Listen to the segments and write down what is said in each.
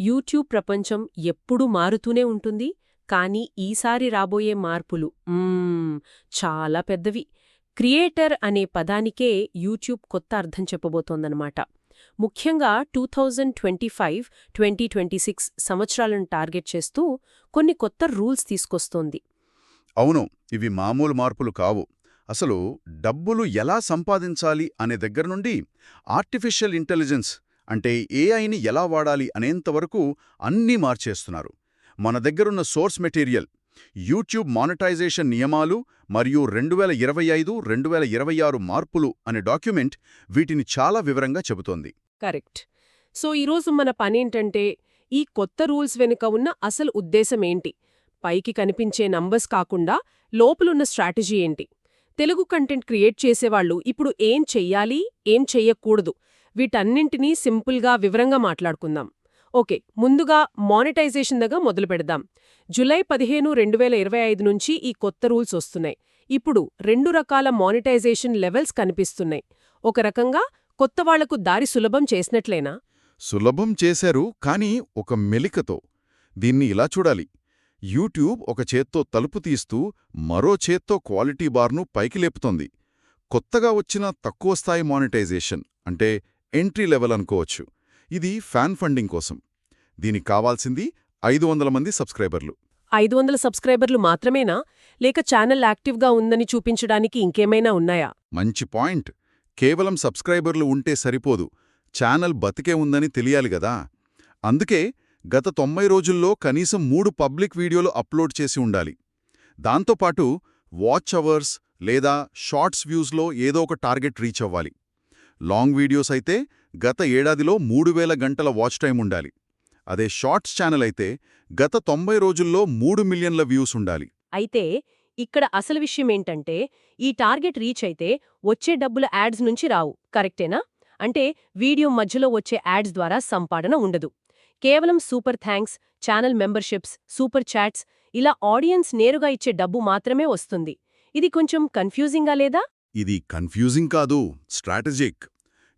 YouTube ప్రపంచం ఎప్పుడూ మారుతూనే ఉంటుంది. కానీ ఈసారి రాబోయే మార్పులు చాలా పెద్దవి. క్రియేటర్ అనే పదానికే యూట్యూబ్ కొత్త అర్థం చెప్పబోతోందనమాట ముఖ్యంగా two thousand twenty five twenty twenty six సంవత్సరాలను target చేస్తూ కొన్ని కొత్త రూల్స్ తీసుకొస్తోంది. అవును ఇవి మామూలు మార్పులు కావు. అసలు డబ్బులు ఎలా సంపాదించాలి అనే దగ్గర నుండి ఆర్టిఫిషియల్ ఇంటెలిజెన్స్ అంటే ఏఐని ఎలా వాడాలి అనేంతవరకు అన్నీ మార్చేస్తున్నారు. మన దగ్గరున్న సోర్స్ మెటీరియల్ యూట్యూబ్ మానిటైజేషన్ నియమాలు మరియు రెండు వేల ఇరవై ఐదు రెండు వేల ఇరవై ఆరు మార్పులు అనే డాక్యుమెంట్ వీటిని చాలా వివరంగా చెబుతోంది. కరెక్ట్. సో ఈరోజు మన పనేంటంటే ఈ కొత్త రూల్స్ వెనుక ఉన్న అసలు ఉద్దేశమేంటి పైకి కనిపించే నంబర్స్ కాకుండా లోపలున్న స్ట్రాటజీ ఏంటి? తెలుగు కంటెంట్ క్రియేట్ చేసేవాళ్ళు ఇప్పుడు ఏం చెయ్యాలి ఏం చెయ్యకూడదు వీటన్నింటినీ సింపుల్గా వివరంగా మాట్లాడుకుందాం. ఓకే ముందుగా మానిటైజేషన్ దగ్గర మొదలు పెడదాం. జులై పదిహేను రెండు వేల ఇరవై ఐదు నుంచి ఈ కొత్త రూల్స్ వస్తున్నాయి. ఇప్పుడు రెండు రకాల మానిటైజేషన్ లెవెల్స్ కనిపిస్తున్నాయి. ఒక రకంగా కొత్త వాళ్ళకు దారి సులభం చేసినట్లేనా? సులభం చేశారు కానీ ఒక మెలికతో. దీన్ని ఇలా చూడాలి. యూట్యూబ్ ఒక చేత్తో తలుపు తీస్తూ మరో చేత్తో క్వాలిటీ బార్ను పైకి లేపుతోంది. కొత్తగా వచ్చిన తక్కువ స్థాయి మానిటైజేషన్ అంటే ఎంట్రీ లెవెల్ అనుకోవచ్చు. ఇది ఫ్యాన్ ఫండింగ్ కోసం. దీనికి కావాల్సింది ఐదు వందల మంది సబ్స్క్రైబర్లు. ఐదు వందల సబ్స్క్రైబర్లు మాత్రమేనా? లేక ఛానల్ యాక్టివ్గా ఉందని చూపించడానికి ఇంకేమైనా ఉన్నాయా? మంచి పాయింట్. కేవలం సబ్స్క్రైబర్లు ఉంటే సరిపోదు. ఛానల్ బతికే ఉందని తెలియాలి గదా అందుకే గత తొంభై రోజుల్లో కనీసం మూడు పబ్లిక్ వీడియోలు అప్లోడ్ చేసి ఉండాలి. దాంతోపాటు వాచ్ అవర్స్ లేదా షార్ట్స్ వ్యూస్లో ఏదో ఒక టార్గెట్ రీచ్ అవ్వాలి. లాంగ్ వీడియోస్ అయితే గత ఏడాదిలో మూడు వేల గంటల వాచ్ టైం ఉండాలి. అదే షార్ట్స్ ఛానల్ అయితే గత తొంభై రోజుల్లో మూడు మిలియన్ల వ్యూస్ ఉండాలి. అయితే ఇక్కడ అసలు విషయమేంటంటే ఈ టార్గెట్ రీచ్ అయితే వచ్చే డబ్బుల యాడ్స్ నుంచి రావు. కరెక్టేనా? అంటే వీడియో మధ్యలో వచ్చే యాడ్స్ ద్వారా సంపాదన ఉండదు. కేవలం super thanks channel memberships super chats ఇలా ఆడియన్స్ నేరుగా ఇచ్చే డబ్బు మాత్రమే వస్తుంది. ఇది కొంచెం కన్ఫ్యూజింగా లేదా? ఇది కన్ఫ్యూజింగ్ కాదు స్ట్రాటజిక్.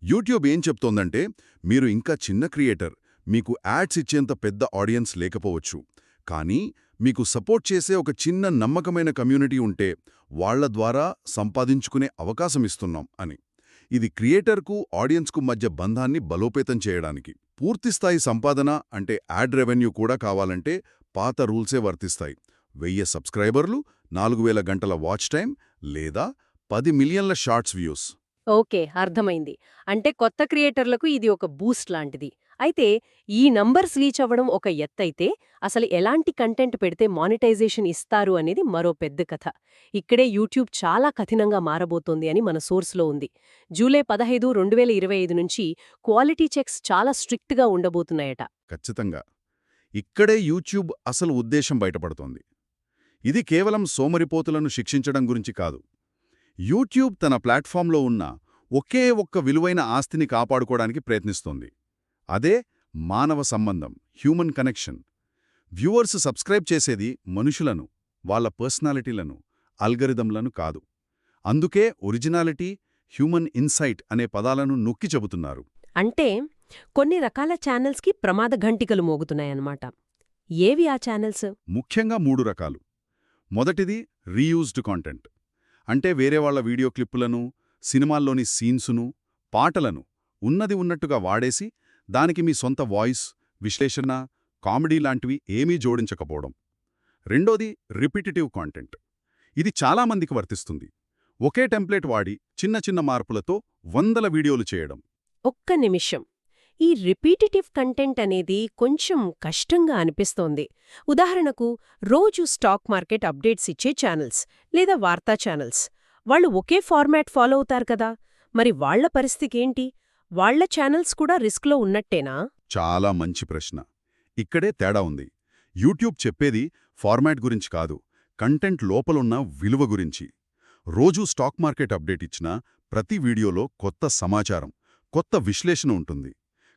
యూట్యూబ్ ఏం చెప్తోందంటే మీరు ఇంకా చిన్న క్రియేటర్ మీకు యాడ్స్ ఇచ్చేంత పెద్ద ఆడియన్స్ లేకపోవచ్చు. కానీ మీకు సపోర్ట్ చేసే ఒక చిన్న నమ్మకమైన కమ్యూనిటీ ఉంటే వాళ్ళ ద్వారా సంపాదించుకునే అవకాశం ఇస్తున్నాం అని. ఇది క్రియేటర్కు ఆడియన్స్కు మధ్య బంధాన్ని బలోపేతం చేయడానికి. పూర్తిస్థాయి సంపాదన అంటే యాడ్ రెవెన్యూ కూడా కావాలంటే పాత రూల్సే వర్తిస్తాయి. వెయ్యి సబ్స్క్రైబర్లు నాలుగు వేల గంటల వాచ్ టైం లేదా పది మిలియన్ల షార్ట్స్ వ్యూస్. ఓకే అర్థమైంది. అంటే కొత్త క్రియేటర్లకు ఇది ఒక బూస్ట్ లాంటిది. అయితే ఈ నంబర్స్ రీచ్ అవ్వడం ఒక ఎత్తైతే అసలు ఎలాంటి కంటెంట్ పెడితే మానిటైజేషన్ ఇస్తారు అనేది మరో పెద్ద కథ. ఇక్కడే యూట్యూబ్ చాలా కఠినంగా మారబోతోంది అని మన సోర్స్లో ఉంది. జూలై పదహైదు రెండు వేల ఇరవై ఐదు నుంచి క్వాలిటీ చెక్స్ చాలా స్ట్రిక్ట్గా ఉండబోతున్నాయట. ఖచ్చితంగా. ఇక్కడే యూట్యూబ్ అసలు ఉద్దేశం బయటపడుతోంది. ఇది కేవలం సోమరిపోతులను శిక్షించడం గురించి కాదు. యూట్యూబ్ తన ప్లాట్ఫామ్లో ఉన్న ఒకే ఒక్క విలువైన ఆస్తిని కాపాడుకోవడానికి ప్రయత్నిస్తోంది. అదే మానవ సంబంధం హ్యూమన్ కనెక్షన్. వ్యూవర్స్ సబ్స్క్రైబ్ చేసేది మనుషులను వాళ్ళ పర్సనాలిటీలను అల్గరిథంలను కాదు. అందుకే ఒరిజినాలిటీ హ్యూమన్ ఇన్సైట్ అనే పదాలను నొక్కి చెబుతున్నారు. అంటే కొన్ని రకాల ఛానల్స్కి ప్రమాద ఘంటికలు మోగుతున్నాయన్నమాట. ఏవి ఆ ఛానల్స్? ముఖ్యంగా మూడు రకాలు. మొదటిది రీయూజ్డ్ కాంటెంట్. అంటే వేరే వాళ్ళ వీడియో క్లిప్పులను సినిమాల్లోని సీన్సును పాటలను ఉన్నది ఉన్నట్టుగా వాడేసి దానికి మీ సొంత వాయిస్ విశ్లేషణ కామెడీ లాంటివి ఏమీ జోడించకపోవడం. రెండోది రిపిటేటివ్ కాంటెంట్. ఇది చాలామందికి వర్తిస్తుంది. ఒకే టెంప్లెట్ వాడి చిన్న చిన్న మార్పులతో వందల వీడియోలు చేయడం. ఒక్క నిమిషం. ఈ రిపీటిటివ్ కంటెంట్ అనేది కొంచెం కష్టంగా అనిపిస్తోంది. ఉదాహరణకు రోజు స్టాక్ మార్కెట్ అప్డేట్స్ ఇచ్చే ఛానల్స్ లేదా వార్తా ఛానల్స్. వాళ్ళు ఒకే ఫార్మాట్ ఫాలో అవుతారు కదా! మరి వాళ్ళ పరిస్థితేంటి వాళ్ళ ఛానల్స్ కూడా రిస్క్లో ఉన్నట్టేనా? చాలా మంచి ప్రశ్న. ఇక్కడే తేడా ఉంది. యూట్యూబ్ చెప్పేది ఫార్మాట్ గురించి కాదు కంటెంట్ లోపలున్న విలువ గురించి. రోజూ స్టాక్ మార్కెట్ అప్డేట్ ఇచ్చినా ప్రతి వీడియోలో కొత్త సమాచారం కొత్త విశ్లేషణ ఉంటుంది.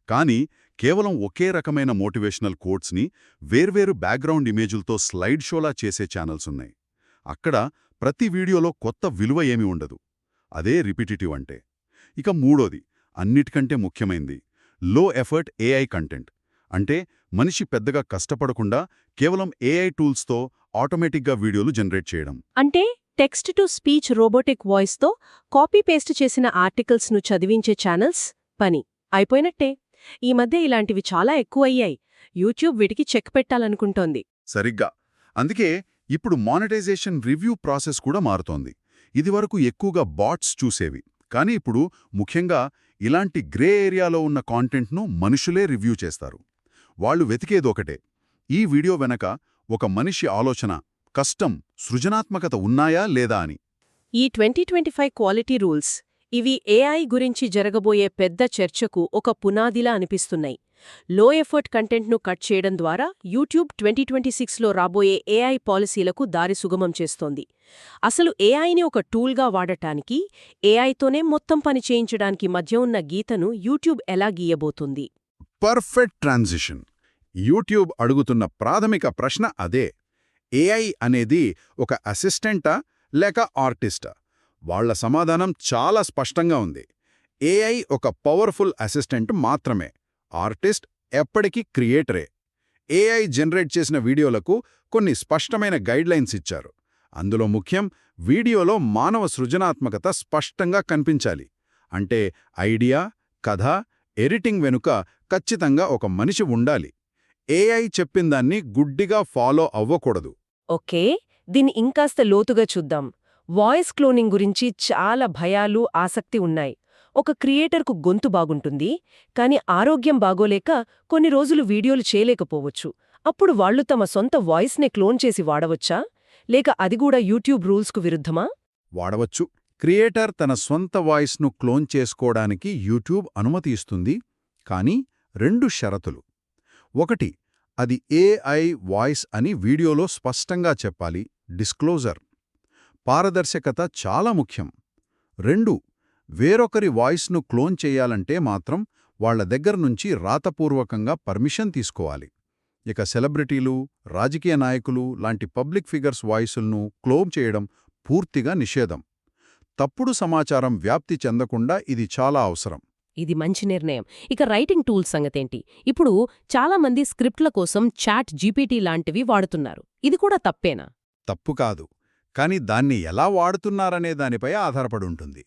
కానీ కేవలం ఒకే రకమైన మోటివేషనల్ కోట్స్ని వేర్వేరు బ్యాక్గ్రౌండ్ ఇమేజులతో స్లైడ్ షోలా చేసే ఛానల్స్ ఉన్నాయి. అక్కడ ప్రతి వీడియోలో కొత్త విలువ ఏమీ ఉండదు. అదే రిపిటేటివ్ అంటే. ఇక మూడోది అన్నిటికంటే ముఖ్యమైంది లో ఎఫర్ట్ ఏఐ కంటెంట్. అంటే మనిషి పెద్దగా కష్టపడకుండా కేవలం ఏఐ టూల్స్తో ఆటోమేటిక్గా వీడియోలు జనరేట్ చేయడం. అంటే టెక్స్ట్ టు స్పీచ్ రోబోటిక్ వాయిస్తో కాపీ పేస్ట్ చేసిన ఆర్టికల్స్ను చదివించే ఛానల్స్? పని. అయిపోయినట్టే. ఈ మధ్య ఇలాంటివి చాలా ఎక్కువయ్యాయి. యూట్యూబ్ వీటికి చెక్ పెట్టాలనుకుంటోంది. సరిగ్గా. అందుకే ఇప్పుడు మానిటైజేషన్ రివ్యూ ప్రాసెస్ కూడా మారుతోంది. ఇదివరకు ఎక్కువగా బాట్స్ చూసేవి. కానీ ఇప్పుడు ముఖ్యంగా ఇలాంటి గ్రే ఏరియాలో ఉన్న కాంటెంట్ను మనుషులే రివ్యూ చేస్తారు. వాళ్ళు వెతికేదొకటే ఈ వీడియో వెనక ఒక మనిషి ఆలోచన కష్టం సృజనాత్మకత ఉన్నాయా లేదా అని. ఈ twenty twenty five quality rules ఇవి ఏఐ గురించి జరగబోయే పెద్ద చర్చకు ఒక పునాదిలా అనిపిస్తున్నాయి. లో ఎఫర్ట్ కంటెంట్ను కట్ చేయడం ద్వారా యూట్యూబ్ ట్వంటీ ట్వంటీ సిక్స్లో రాబోయే ఏఐ పాలసీలకు దారి సుగమం చేస్తోంది. అసలు ఏఐని ఒక టూల్గా వాడటానికి ఏఐతోనే మొత్తం పని చేయించడానికి మధ్య ఉన్న గీతను యూట్యూబ్ ఎలా గీయబోతుంది? పర్ఫెక్ట్ ట్రాన్సిషన్ యూట్యూబ్ అడుగుతున్న ప్రాథమిక ప్రశ్న అదే. ఏఐ అనేది ఒక అసిస్టెంటా లేక ఆర్టిస్టా వాళ్ళ సమాధానం చాలా స్పష్టంగా ఉంది. ఏఐ ఒక పవర్ఫుల్ అసిస్టెంట్ మాత్రమే. ఆర్టిస్ట్ ఎప్పటికీ క్రియేటరే ఏఐ జనరేట్ చేసిన వీడియోలకు కొన్ని స్పష్టమైన గైడ్లైన్స్ ఇచ్చారు. అందులో ముఖ్యం వీడియోలో మానవ సృజనాత్మకత స్పష్టంగా కనిపించాలి. అంటే ఐడియా కథ ఎడిటింగ్ వెనుక ఖచ్చితంగా ఒక మనిషి ఉండాలి. ఏఐ చెప్పిందాన్ని గుడ్డిగా ఫాలో అవ్వకూడదు. ఓకే దీన్ని ఇంకాస్త లోతుగా చూద్దాం. వాయిస్ క్లోనింగ్ గురించి చాలా భయాలు ఆసక్తి ఉన్నాయి. ఒక క్రియేటర్కు గొంతు బాగుంటుంది కాని ఆరోగ్యం బాగోలేక కొన్ని రోజులు వీడియోలు చేయలేకపోవచ్చు. అప్పుడు వాళ్ళు తమ సొంత వాయిస్నే క్లోన్ చేసి వాడవచ్చా? లేక అది కూడా యూట్యూబ్ రూల్స్కు విరుద్ధమా? వాడవచ్చు. క్రియేటర్ తన సొంత వాయిస్ను క్లోన్ చేసుకోవడానికి యూట్యూబ్ అనుమతి ఇస్తుంది కానీ రెండు షరతులు. ఒకటి అది ఏఐ వాయిస్ అని వీడియోలో స్పష్టంగా చెప్పాలి. డిస్క్లోజర్. పారదర్శకత చాలా ముఖ్యం. రెండు వేరొకరి వాయిస్ను క్లోన్ చేయాలంటే మాత్రం వాళ్ళ దగ్గర నుంచి రాతపూర్వకంగా పర్మిషన్ తీసుకోవాలి. ఇక సెలబ్రిటీలు రాజకీయ నాయకులు లాంటి పబ్లిక్ ఫిగర్స్ వాయిసులను క్లోన్ చేయడం పూర్తిగా నిషేధం. తప్పుడు సమాచారం వ్యాప్తి చెందకుండా ఇది చాలా అవసరం. ఇది మంచి నిర్ణయం. ఇక రైటింగ్ టూల్స్ సంగతేంటి? ఇప్పుడు చాలా మంది స్క్రిప్ట్ల కోసం చాట్ జీపీటీ లాంటివి వాడుతున్నారు. ఇది కూడా తప్పేనా? తప్పు కాదు. కానీ దాన్ని ఎలా వాడుతున్నారనే దానిపై ఆధారపడి ఉంటుంది.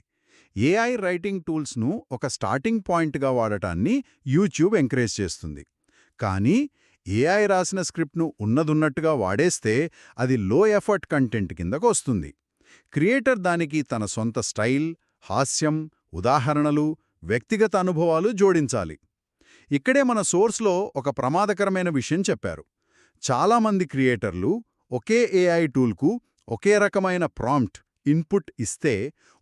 ఏఐ రైటింగ్ టూల్స్ను ఒక స్టార్టింగ్ పాయింట్గా వాడటాన్ని యూట్యూబ్ ఎంకరేజ్ చేస్తుంది. కానీ ఏఐ రాసిన స్క్రిప్ట్ను ఉన్నదున్నట్టుగా వాడేస్తే అది లో ఎఫర్ట్ కంటెంట్ కిందకు వస్తుంది. క్రియేటర్ దానికి తన సొంత స్టైల్ హాస్యం ఉదాహరణలు వ్యక్తిగత అనుభవాలు జోడించాలి. ఇక్కడే మన సోర్స్లో ఒక ప్రమాదకరమైన విషయం చెప్పారు. చాలామంది క్రియేటర్లు ఒకే ఏఐ టూల్కు ఒకే రకమైన ప్రాంప్ట్ ఇన్పుట్ ఇస్తే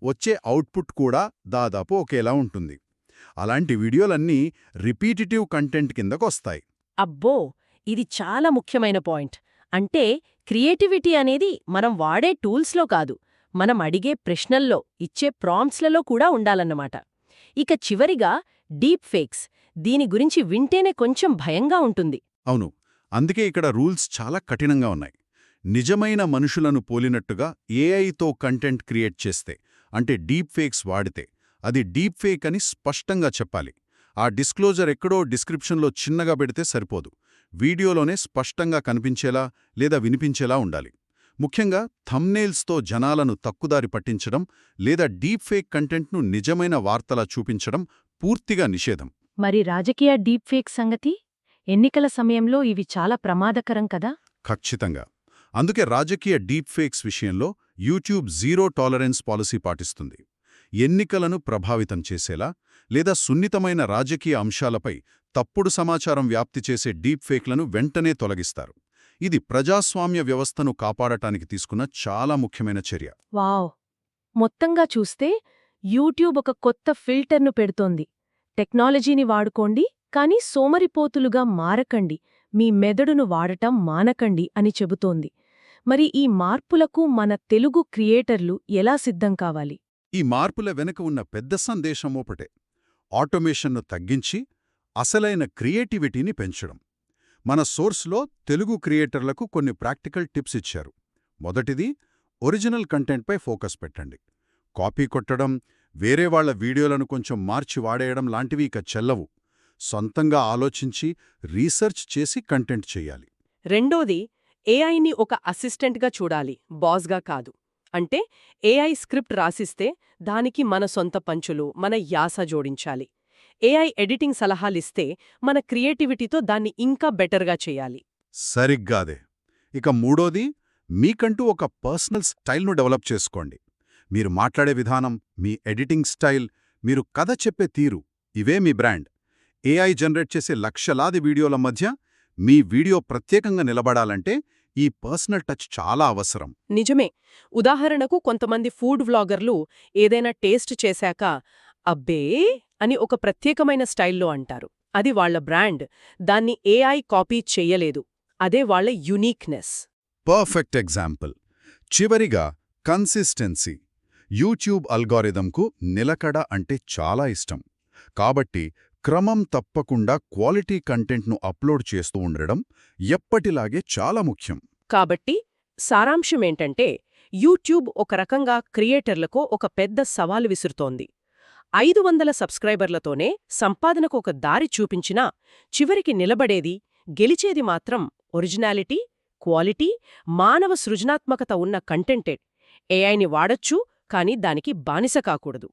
వచ్చే అవుట్పుట్ కూడా దాదాపు ఒకేలా ఉంటుంది. అలాంటి వీడియోలన్నీ రిపీటిటివ్ కంటెంట్ కిందకొస్తాయి. అబ్బో! ఇది చాలా ముఖ్యమైన పాయింట్. అంటే క్రియేటివిటీ అనేది మనం వాడే టూల్స్లో కాదు మనం అడిగే ప్రశ్నల్లో ఇచ్చే ప్రాంప్ట్స్లలో కూడా ఉండాలన్నమాట. ఇక చివరిగా డీప్ ఫేక్స్. దీని గురించి వింటేనే కొంచెం భయంగా ఉంటుంది. అవును. అందుకే ఇక్కడ రూల్స్ చాలా కఠినంగా ఉన్నాయి. నిజమైన మనుషులను పోలినట్టుగా ఏఐతో కంటెంట్ క్రియేట్ చేస్తే అంటే డీప్ ఫేక్స్ వాడితే అది డీప్ ఫేక్ అని స్పష్టంగా చెప్పాలి. ఆ డిస్క్లోజర్ ఎక్కడో డిస్క్రిప్షన్లో చిన్నగా పెడితే సరిపోదు. వీడియోలోనే స్పష్టంగా కనిపించేలా లేదా వినిపించేలా ఉండాలి. ముఖ్యంగా థమ్నేల్స్తో జనాలను తక్కుదారి పట్టించడం లేదా డీప్ ఫేక్ కంటెంట్ను నిజమైన వార్తలా చూపించడం పూర్తిగా నిషేధం. మరి రాజకీయ డీప్ ఫేక్ సంగతి? ఎన్నికల సమయంలో ఇవి చాలా ప్రమాదకరం కదా? ఖచ్చితంగా. అందుకే రాజకీయ డీప్ ఫేక్స్ విషయంలో యూట్యూబ్ జీరో టాలరెన్స్ పాలసీ పాటిస్తుంది. ఎన్నికలను ప్రభావితం చేసేలా లేదా సున్నితమైన రాజకీయ అంశాలపై తప్పుడు సమాచారం వ్యాప్తి చేసే డీప్ ఫేక్లను వెంటనే తొలగిస్తారు. ఇది ప్రజాస్వామ్య వ్యవస్థను కాపాడటానికి తీసుకున్న చాలా ముఖ్యమైన చర్య. వావ్! మొత్తంగా చూస్తే యూట్యూబ్ ఒక కొత్త ఫిల్టర్ను పెడుతోంది. టెక్నాలజీని వాడుకోండి కానీ సోమరిపోతులుగా మారకండి. మీ మెదడును వాడటం మానకండి అని చెబుతోంది. మరి ఈ మార్పులకు మన తెలుగు క్రియేటర్లు ఎలా సిద్ధం కావాలి? ఈ మార్పుల వెనుక ఉన్న పెద్ద సందేశం ఒకటే. ఆటోమేషన్ను తగ్గించి అసలైన క్రియేటివిటీని పెంచడం. మన సోర్స్లో తెలుగు క్రియేటర్లకు కొన్ని ప్రాక్టికల్ టిప్స్ ఇచ్చారు. మొదటిది ఒరిజినల్ కంటెంట్పై ఫోకస్ పెట్టండి. కాపీ కొట్టడం వేరే వాళ్ళ వీడియోలను కొంచెం మార్చి వాడేయడం లాంటివి ఇక చెల్లవు. సొంతంగా ఆలోచించి రీసెర్చ్ చేసి కంటెంట్ చేయాలి. రెండోది ఏఐని ఒక అసిస్టెంట్గా చూడాలి బాస్గా కాదు. అంటే ఏఐ స్క్రిప్ట్ రాసిస్తే దానికి మన సొంత పంచులు మన యాస జోడించాలి. ఏఐ ఎడిటింగ్ సలహాలిస్తే మన క్రియేటివిటీతో దాన్ని ఇంకా బెటర్గా చేయాలి. సరిగ్గాదే. ఇక మూడోది మీకంటూ ఒక పర్సనల్ స్టైల్ను డెవలప్ చేసుకోండి. మీరు మాట్లాడే విధానం మీ ఎడిటింగ్ స్టైల్ మీరు కథ చెప్పే తీరు ఇవే మీ బ్రాండ్. ఏఐ జనరేట్ చేసే లక్షలాది వీడియోల మధ్య మీ వీడియో ప్రత్యేకంగా నిలబడాలంటే ఈ పర్సనల్ టచ్ చాలా అవసరం. నిజమే. ఉదాహరణకు కొంతమంది ఫుడ్ వ్లాగర్లు ఏదైనా టేస్ట్ చేశాక అబ్బే అని ఒక ప్రత్యేకమైన స్టైల్లో అంటారు. అది వాళ్ళ బ్రాండ్. దాన్ని ఏఐ కాపీ చెయ్యలేదు అదే వాళ్ళ యునీక్నెస్. Perfect example. చివరిగా కన్సిస్టెన్సీ. యూట్యూబ్ అల్గారిథంకు నిలకడ అంటే చాలా ఇష్టం. కాబట్టి క్రమం తప్పకుండా క్వాలిటీ కంటెంట్ను అప్లోడ్ చేస్తూ ఉండడం ఎప్పటిలాగే చాలా ముఖ్యం. కాబట్టి సారాంశమేంటంటే యూట్యూబ్ ఒక రకంగా క్రియేటర్లకు ఒక పెద్ద సవాలు విసురుతోంది. ఐదు వందల సబ్స్క్రైబర్లతోనే సంపాదనకు ఒక దారి చూపించినా చివరికి నిలబడేది గెలిచేది మాత్రం ఒరిజినాలిటీ క్వాలిటీ మానవ సృజనాత్మకత ఉన్న కంటెంటెడ్ ఏఐని వాడొచ్చు కానీ దానికి బానిస కాకూడదు.